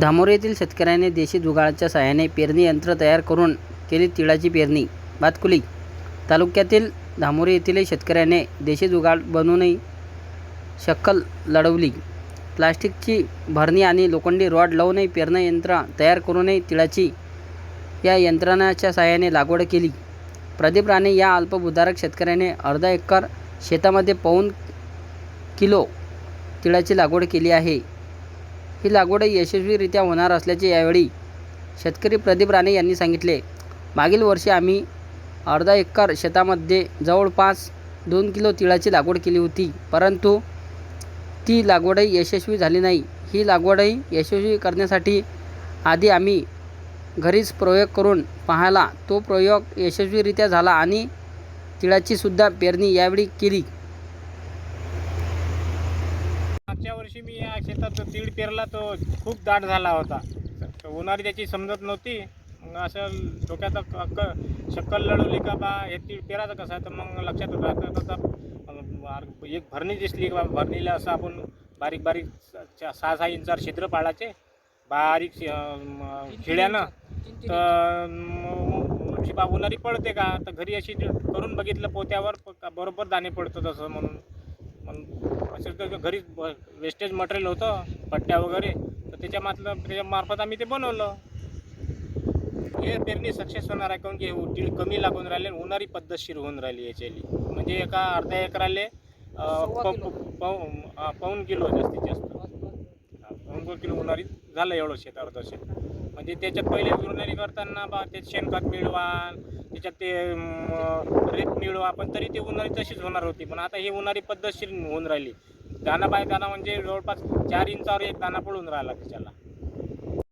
धामोरे येथील शेतकऱ्याने देशी जुगाडाच्या सहाय्याने पेरणी यंत्र तयार करून केली तिळाची पेरणी. बातकुली. तालुक्यातील धामोरे येथील शेतकऱ्याने देशी जुगाड बनवूनही शक्कल लढवली. प्लास्टिकची भरणी आणि लोखंडी रॉड लावूनही पेरणी यंत्र तयार करूनही तिळाची या यंत्रणाच्या सहाय्याने लागवड केली. प्रदीप राणे या अल्पभूधारक शेतकऱ्याने अर्धा एकर शेतामध्ये पाऊन किलो तिळाची लागवड केली आहे. ही लागवड यशस्वीरित्या होणार असल्याचे यावेळी शेतकरी प्रदीप राणे यांनी सांगितले. मागील वर्षी आम्ही अर्धा एकर शेतामध्ये जवळपास दोन किलो तिळाची लागवड केली होती परंतु ती लागवडही यशस्वी झाली नाही. ही लागवडही यशस्वी करण्यासाठी आधी आम्ही घरीच प्रयोग करून पाहिला तो प्रयोग यशस्वीरित्या झाला आणि तिळाचीसुद्धा पेरणी यावेळी केली. मागच्या वर्षी मी या शेतात तीळ पेरला तो खूप दाट झाला होता. तर उन्हाळी त्याची समजत नव्हती. मग असं डोक्यात क- क- शक्कल लढवली का बा हे तीळ पेरायचं कसं तर मग लक्षात राहतं तसा एक भरणी दिसली का भरणीला असं आपण बारीक बारीक सहा सहा इंचावर छिद्र पाडायचे बारीक खिळ्यानं. तर बा उन्हाळी पडते का? तर घरी अशी करून बघितलं पोत्यावर बरोबर दाणे पडतं तसं म्हणून. मग असं तर घरी वेस्टेज मटेरियल होतं पट्ट्या वगैरे. तर त्याच्या मातलं त्याच्या मार्फत आम्ही ते बनवलं. हे पेरणी सक्सेस होणार आहे काऊन की तीळ कमी लागून राहिले आणि उन्हाळी पद्धतशीर होऊन राहिली याच्याली. म्हणजे एका अर्ध्या एकराले पाऊन किलो जास्तीत जास्त. पाऊन किलो उन्हाळी झालं एवढं शेत अर्ध शेत. म्हणजे त्याच्यात पहिले उन्हाळी करताना बा ते शेणखत मिळवा त्याच्यात ते अं, रेत मिळवा आपण तरी ते उन्हाळी तशीच होणार होती. पण आता ही उन्हाळी पद्धतशीर होऊन राहिली. दाना बाय दाना म्हणजे जवळपास चार इंचावर एक दाना पडून राहिला त्याच्याला.